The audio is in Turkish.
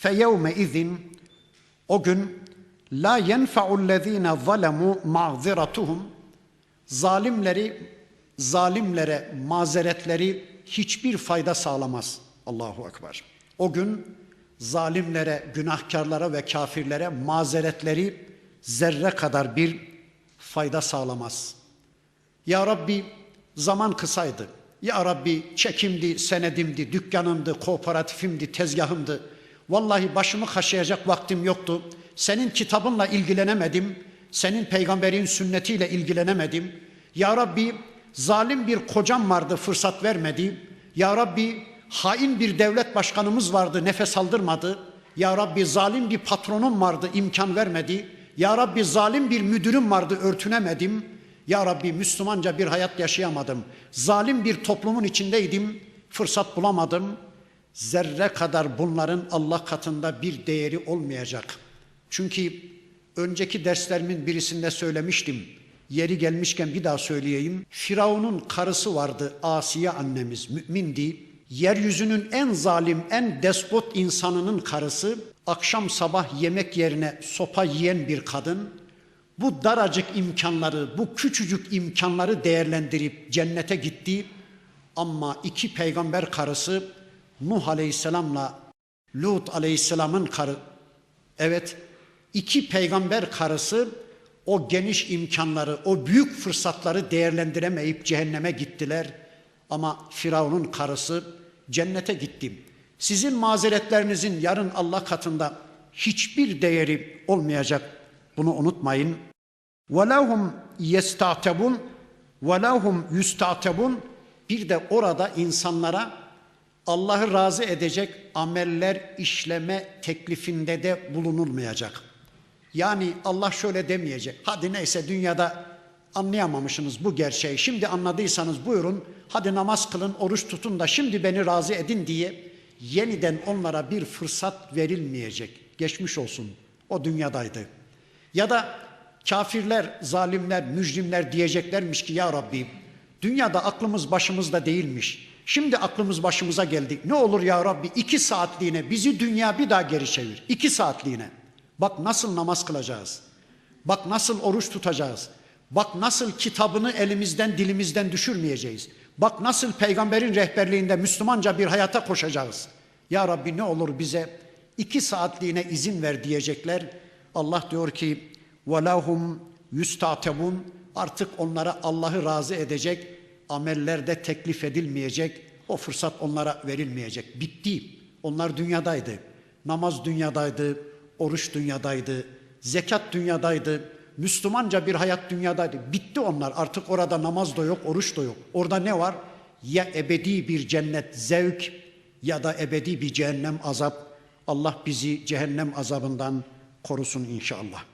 feyevme izin o gün la yenfa'ullezine zalemu ma'ziratuhum zalimleri zalimlere mazeretleri hiçbir fayda sağlamaz. Allahu ekber. O gün zalimlere, günahkarlara ve kafirlere mazeretleri zerre kadar bir fayda sağlamaz. Ya Rabbi zaman kısaydı. Ya Rabbi çekimdi, senedimdi, dükkanımdı, kooperatifimdi, tezgahımdı. Vallahi başımı kaşıyacak vaktim yoktu. Senin kitabınla ilgilenemedim. Senin peygamberin sünnetiyle ilgilenemedim. Ya Rabbi zalim bir kocam vardı fırsat vermedi. Ya Rabbi hain bir devlet başkanımız vardı nefes aldırmadı. Ya Rabbi zalim bir patronum vardı imkan vermedi. Ya Rabbi zalim bir müdürüm vardı örtünemedim. Ya Rabbi Müslümanca bir hayat yaşayamadım. Zalim bir toplumun içindeydim. Fırsat bulamadım. Zerre kadar bunların Allah katında bir değeri olmayacak. Çünkü önceki derslerimin birisinde söylemiştim. Yeri gelmişken bir daha söyleyeyim. Firavun'un karısı vardı Asiye annemiz mümindi. Yeryüzünün en zalim, en despot insanının karısı akşam sabah yemek yerine sopa yiyen bir kadın bu daracık imkanları, bu küçücük imkanları değerlendirip cennete gitti. Ama iki peygamber karısı Nuh Aleyhisselam'la Lut Aleyhisselam'ın karı evet iki peygamber karısı o geniş imkanları, o büyük fırsatları değerlendiremeyip cehenneme gittiler. Ama Firavun'un karısı cennete gitti. Sizin mazeretlerinizin yarın Allah katında hiçbir değeri olmayacak. Bunu unutmayın. وَلَهُمْ يَسْتَعْتَبُونَ وَلَهُمْ يُسْتَعْتَبُونَ Bir de orada insanlara Allah'ı razı edecek ameller işleme teklifinde de bulunulmayacak. Yani Allah şöyle demeyecek. Hadi neyse dünyada anlayamamışsınız bu gerçeği. Şimdi anladıysanız buyurun. Hadi namaz kılın, oruç tutun da şimdi beni razı edin diye yeniden onlara bir fırsat verilmeyecek. Geçmiş olsun. O dünyadaydı. Ya da kafirler, zalimler, mücrimler diyeceklermiş ki ya Rabbi dünyada aklımız başımızda değilmiş. Şimdi aklımız başımıza geldi. Ne olur ya Rabbi iki saatliğine bizi dünya bir daha geri çevir. İki saatliğine. Bak nasıl namaz kılacağız. Bak nasıl oruç tutacağız. Bak nasıl kitabını elimizden dilimizden düşürmeyeceğiz. Bak nasıl peygamberin rehberliğinde Müslümanca bir hayata koşacağız. Ya Rabbi ne olur bize iki saatliğine izin ver diyecekler. Allah diyor ki وَلَهُمْ يُسْتَعْتَبُونَ Artık onlara Allah'ı razı edecek amellerde teklif edilmeyecek. O fırsat onlara verilmeyecek. Bitti. Onlar dünyadaydı. Namaz dünyadaydı. Oruç dünyadaydı. Zekat dünyadaydı. Müslümanca bir hayat dünyadaydı. Bitti onlar. Artık orada namaz da yok, oruç da yok. Orada ne var? Ya ebedi bir cennet zevk ya da ebedi bir cehennem azap. Allah bizi cehennem azabından korusun inşallah.